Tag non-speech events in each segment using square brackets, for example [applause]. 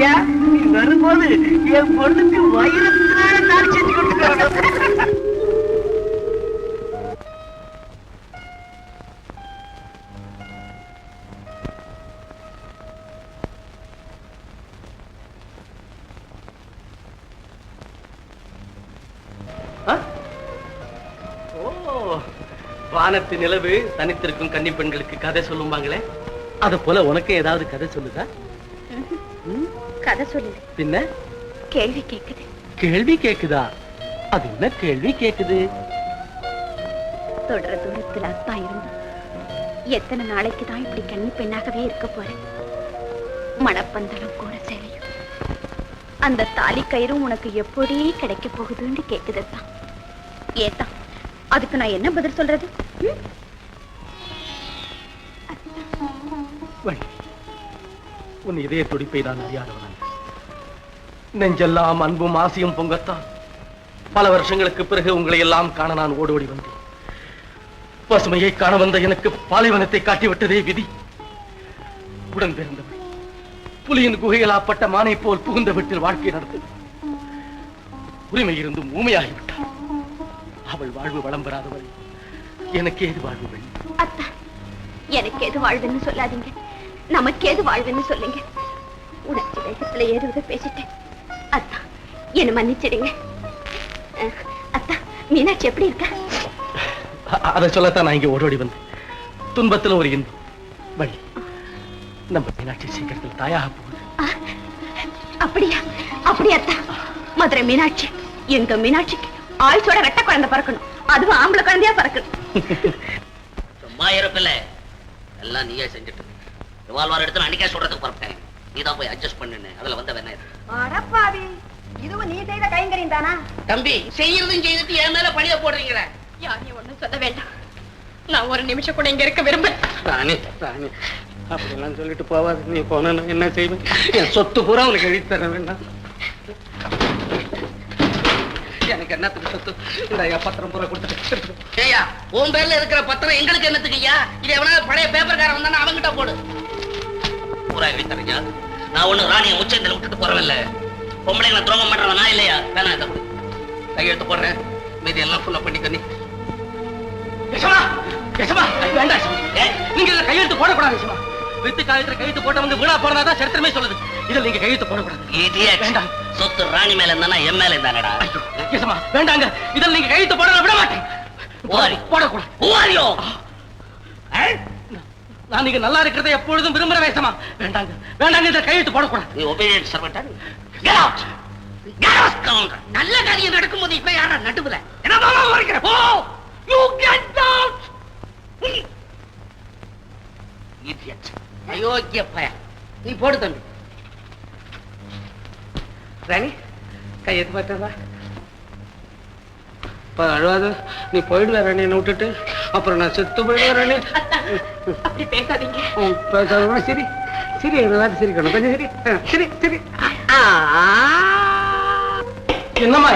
ஐயா நீ வரும்போது என் பொண்ணுக்கு வயிறு நாள் செஞ்சு ஓ வானத்து நிலவு தனித்திருக்கும் கன்னி பெண்களுக்கு கதை சொல்லுவாங்களே அத போல உனக்கு ஏதாவது கதை சொல்லுதா? கதை சொல்லல பின்ன? கேள்வி கேக்குது. கேள்வி கேக்குதா? அது என்ன கேள்வி கேக்குது? தொடர தூரத்துல அத்தா இருந்து. எத்தனை நாளைக்கு தான் இப்படி கன்னி பெண்ணாகவே இருக்க போறேன் மணப்பந்தலும் கூட சேலையும். அந்த தாலி கயிறும் உனக்கு எப்படி கிடைக்க போகுதுன்னு கேக்குதுதான் ஏத்தா அதுக்கு நான் என்ன பதில் சொல்றது? உன் இதய துடிப்பை நான் அறியாதவன் நெஞ்செல்லாம் அன்பும் ஆசையும் பொங்கத்தான். பல வருஷங்களுக்கு பிறகு உங்களை எல்லாம் காண நான் ஓடி ஓடி வந்தேன். பசுமையை காண வந்த எனக்கு பாலைவனத்தை காட்டிவிட்டதே விதி. உடன் பிறந்தவள். புலியின் குகையிலாப்பட்ட மானை போல் புகுந்த வீட்டில் வாழ்க்கை நடந்தது. உரிமை இருந்தும் ஊமையாகிவிட்டாள். அவள் வாழ்வு வளம் பெறாதவள். எனக்கு ஏது வாழ்வு வேண்டும்? அத்தா எனக்கு ஏது வாழ்வுன்னு சொல்லாதீங்க. நமக்கு ஏது வாழ்வுன்னு சொல்லுங்க. உணர்ச்சி வேகத்துல ஏறுவதை பேசிட்டேன். அத்தா என்ன மன்னிச்சிடுங்க. அத்தா மீனாட்சி எப்படி இருக்கா? அதை சொல்லத்தான் நான் இங்க ஓடோடி வந்தேன். துன்பத்துல ஒரு இன்பம். வழி. நம்ம மீனாட்சி சீக்கிரத்தில் தாயாக போகுது. அப்படியா? அப்படியா அத்தா. மதுரை மீனாட்சி எங்க மீனாட்சிக்கு ஆயுசோட ரெட்ட குழந்தை பிறக்கணும். அதுவும் ஆம்பளை குழந்தையா பிறக்கணும். [laughs] சும்மா இருப்பில்ல. எல்லாம் நீயே செஞ்சுட்டு ரிவால்வர் எடுத்து அன்னைக்கே சொல்றதுக்கு புறப்பட்டேன். நீ தான் போய் அட்ஜஸ்ட் பண்ணுன்னு. அதுல வந்த வேணா அடப்பாவி. இதுவும் நீ செய்த கைங்கரியம் தானா? தம்பி செய்யறதும் செய்துட்டு என் மேல பழிய போடுறீங்களே யாரையும் ஒண்ணும் சொல்ல வேண்டாம். நான் ஒரு நிமிஷம் கூட இங்க இருக்க விரும்பல. ராணி ராணி அப்படிலாம் சொல்லிட்டு போவாது. நீ போன நான் என்ன செய்வேன்? என் சொத்து பூரா உனக்கு எழுதி தர வேண்டாம். எனக்கு என்னத்துக்கு சொத்து? இந்த ஐயா பத்திரம் பூரா கொடுத்துட்டு. ஏய்யா உன் பேர்ல இருக்கிற பத்திரம் எங்களுக்கு என்னத்துக்கு ஐயா? இது எவனா பழைய பேப்பர்காரன் வந்தானா அவன்கிட்ட போடு. பூரா எழுதி தரீங்க நான் ஒண்ணு ராணியை உச்சத்தில் விட்டுட்டு போறவில்ல பொம்பளைங்களை துரோகம் பண்றவனா இல்லையா? வேணாம் இதை. கையெழுத்து போடுறேன். மீதி எல்லாம் ஃபுல்லா பண்ணிக்க நீ. யசமா யசமா வேண்டாம் நீங்க இதுல கையெழுத்து போடக்கூடாது யசமா வித்து காலத்துல கையெழுத்து போட்ட வந்து வீணா போறதா சரித்திரமே சொல்லுது. இதுல நீங்க கையெழுத்து போடக்கூடாது. idiot. வேண்டாம். சொத்து ராணி மேல இருந்தானா என் மேல இருந்தானடா? யசமா வேண்டாங்க. இதுல நீங்க கையெழுத்து போட விட மாட்டேன். போடக்கூடாது. நான் நீங்க நல்லா இருக்கிறதை எப்பொழுதும் விரும்புற வேசமா வேண்டாங்க வேண்டாங்க இதுல கையெழுத்து போடக்கூடாது. நீ obedient சர்வெண்டா get out get out counter நல்ல காரியம் நடக்கும்போது இப்ப யாரா நடுவுல? என்ன மாமா வரைக்கிற போ. யூ கெட் அவுட் இடியட் அயோக்கிய பய நீ போடு தம்பி. ராணி கையெழுத்து பார்த்தா இப்ப அழுவாத நீ போயிடுவ ராணி என்னை விட்டுட்டு. அப்புறம் நான் செத்து போயிடுவேன். அப்படி பேசாதீங்க. பேசாதம்மா, சரி. சரி என்னதான் சிரிக்கணும் கொஞ்சம் சரி. சரி சரி. என்னம்மா?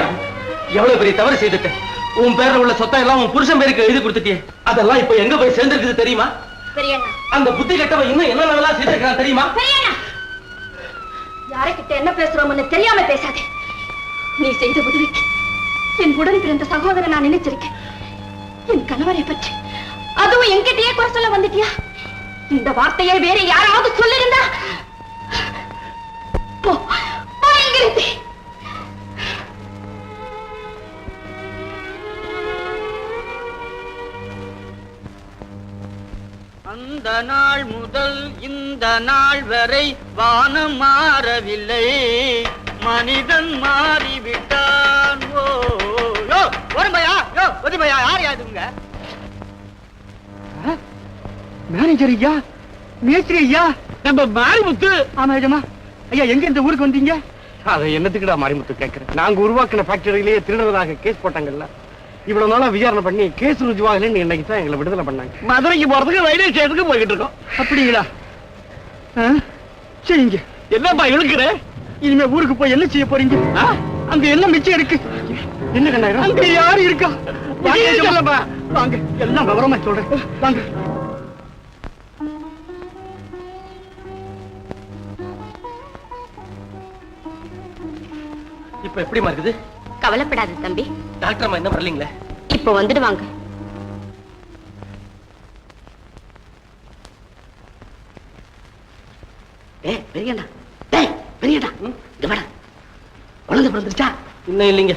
எவ்வளவு பெரிய தவறு செய்துட்டேன் உன் பேர்ல உள்ள சொத்தம் எல்லாம் உன் புருஷன் பேருக்கு எழுதி கொடுத்துட்டியே. அதெல்லாம் இப்ப எங்க போய் சேர்ந்திருக்குது தெரியுமா? அந்த புத்தி கட்டவன் இன்னும் என்னென்னலாம் செய்திருக்கான் தெரியுமா? யாருக்கிட்ட என்ன பேசுறோம்னு தெரியாம பேசாதே. நீ செய்த உதவிக்கு என் உடன் பிறந்த சகோதரன் நான் நினைச்சிருக்கேன். என் கணவரை பற்றி. அதுவும் என்கிட்டயே குறை சொல்ல வந்துட்டியா? இந்த வார்த்தையை வேற யாராவது சொல்லிருந்தா? போ அந்த நாள் முதல் இந்த நாள் வரை வானம் மாறவில்லை. மனிதன் மாறி யார் யாதுங்க மேனேஜர் ஐயா? மேஸ்திரி ஐயா? நம்ம மாரிமுத்து. ஆமா ஐயமா ஐயா எங்க இந்த ஊருக்கு வந்தீங்க? அதை என்னத்துக்குடா மாரிமுத்து கேட்கிறேன் நாங்க உருவாக்கின ஃபேக்டரியிலேயே திருடுறதாக கேஸ் போட்டாங்கல்ல. இவ்வளவு நாளா விசாரணை பண்ணி கேஸ் ருஜுவாகலன்னு இன்னைக்கு தான் எங்களை விடுதலை பண்ணாங்க. மதுரைக்கு போறதுக்கு ரயில்வே ஸ்டேஷனுக்கு போய்கிட்டு இருக்கோம். அப்படிங்களா? சரிங்க என்னப்பா இழுக்கிற? இனிமே ஊருக்கு போய் என்ன செய்ய போறீங்க? அங்க என்ன மிச்சம் இருக்கு? என்ன கண்ணாயிரம்? அங்க யாரு இருக்கா? வாங்க. சொல்லப்பா. வாங்க எல்லாம் விவரமா சொல்றேன். வாங்க. இப்ப எப்படிமா இருக்குது? கவலைப்படாத தம்பி. டாக்டர் அம்மா என்ன வரலீங்களே? இப்ப வந்துடுவாங்க. டேய் பெரியண்ணா. டேய் பெரியண்ணா. இங்க வாடா. குழந்தை பிறந்துருச்சா? இன்னும் இல்லைங்க.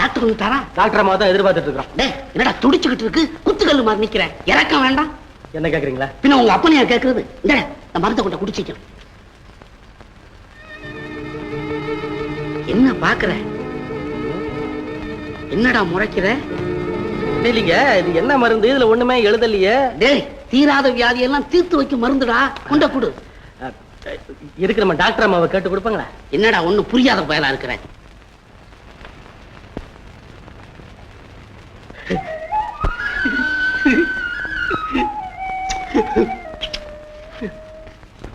டாக்டர் வந்துட்டாரா டாக்டர் அம்மா தான் எதிர்பார்த்துட்டு இருக்கிறோம். டேய் என்னடா துடிச்சுக்கிட்டு இருக்கு? குத்துக்கல்லு மாதிரி நிக்கிறேன். இறக்கம் வேண்டாம். என்ன கேக்குறீங்களா? பின்ன உங்க அப்பனையா கேக்குறது? இந்த மருந்தை கொண்ட குடிச்சிக்க என்ன பாக்குற? என்னடா முறைக்கிற? இல்லைங்க இது என்ன மருந்து? இதுல ஒண்ணுமே எழுதலையே. டேய் தீராத வியாதி எல்லாம் தீர்த்து வைக்கும் மருந்துடா. கொண்ட குடு. இருக்கிற டாக்டர் அம்மாவை கேட்டு கொடுப்பாங்களா? என்னடா ஒண்ணு புரியாத பயலா இருக்கிறேன்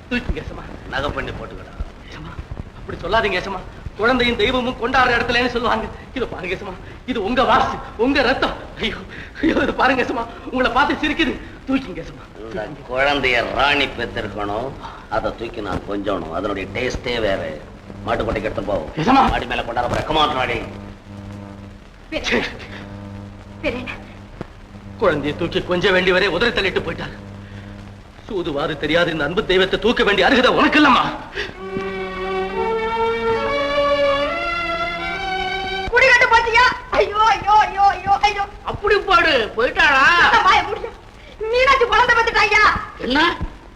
தூக்கிங்க ஏசமா நகை பண்ணி போட்டுக்கடா. ஏசமா அப்படி சொல்லாதீங்க ஏசமா குழந்தையும் தெய்வமும் கொண்டாடுற இடத்துலன்னு சொல்லுவாங்க. இது பாருங்க ஏசமா இது உங்க வாசு உங்க ரத்தம். ஐயோ ஐயோ இது பாருங்க ஏசமா உங்களை பார்த்து சிரிக்குது. தூக்கிங்க இந்த குழந்தைய ராணி பெத்திருக்கணும். அதை தூக்கி நான் கொஞ்சணும். அதனுடைய டேஸ்டே வேற. மாட்டுக்கொட்டைக்கு எடுத்து போவோம் மாடி மேல கொண்டாட ராணி. குழந்தையை தூக்கி கொஞ்ச வேண்டி வரை உதறி தள்ளிட்டு போயிட்டார். சூதுவாது தெரியாது இந்த அன்பு தெய்வத்தை தூக்க வேண்டிய அருகதை உனக்கு இல்லம்மா குடிகாட்டு பாத்தியா ஐயோ ஐயோ ஐயோ ஐயோ ஐயோ. அப்படி போடு போயிட்டாளா? வாய முடிச்சு மீனாட்சி குழந்தை பத்துட்டாயா என்ன?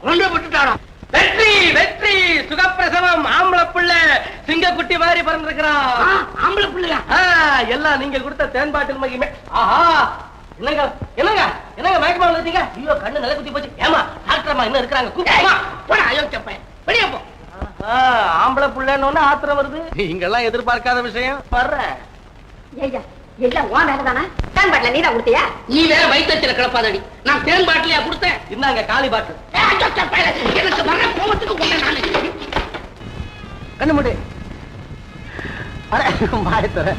குழந்தை விட்டுட்டாளா வெற்றி வெற்றி சுகப்பிரசவம் ஆம்பளை பிள்ளை சிங்கக்குட்டி மாதிரி பிறந்திருக்கிறான் ஆம்பளை பிள்ளையா? எல்லாம் நீங்க கொடுத்த தேன் பாட்டில் மகிமை. ஆஹா என்னங்க? என்னங்க? என்னங்க மயக்கமா வந்துட்டீங்க? ஐயோ கண்ணு நல்ல குத்தி போச்சு. ஏமா டாக்டர் அம்மா இன்னும் இருக்கிறாங்க? கூப்பிடுமா போடா அயோக்கிய பையன் வெளியே போ. ஆம்பளை பிள்ளைன்னு ஆத்திரம் வருது. இங்கெல்லாம் எதிர்பார்க்காத விஷயம். வர்றேன். ஐயா எல்லாம் உன் வேலை தானே? தான் பாட்டில நீ தான் கொடுத்தியா? நீ வேற வயிற்றுல கிளப்பாதடி நான் தேன் பாட்டிலையா கொடுத்தேன். இந்தாங்க காலி பாட்டில் எனக்கு வர்ற கோபத்துக்கு நானு. கண்ணு முடி. அட கற்கண்டு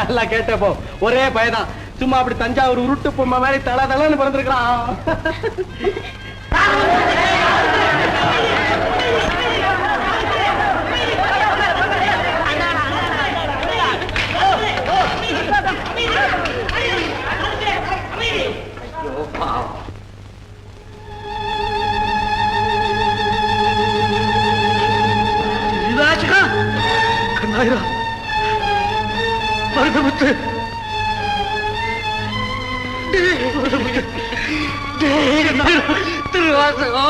நல்லா கேட்டப்போ. ஒரே பயதான் சும்மா அப்படி தஞ்சாவூர் உருட்டு பொம்மை மாதிரி தல தலன்னு பிறந்திருக்கிறான். கண்ணாயிரா மருதமுத்து திருவாசகம்.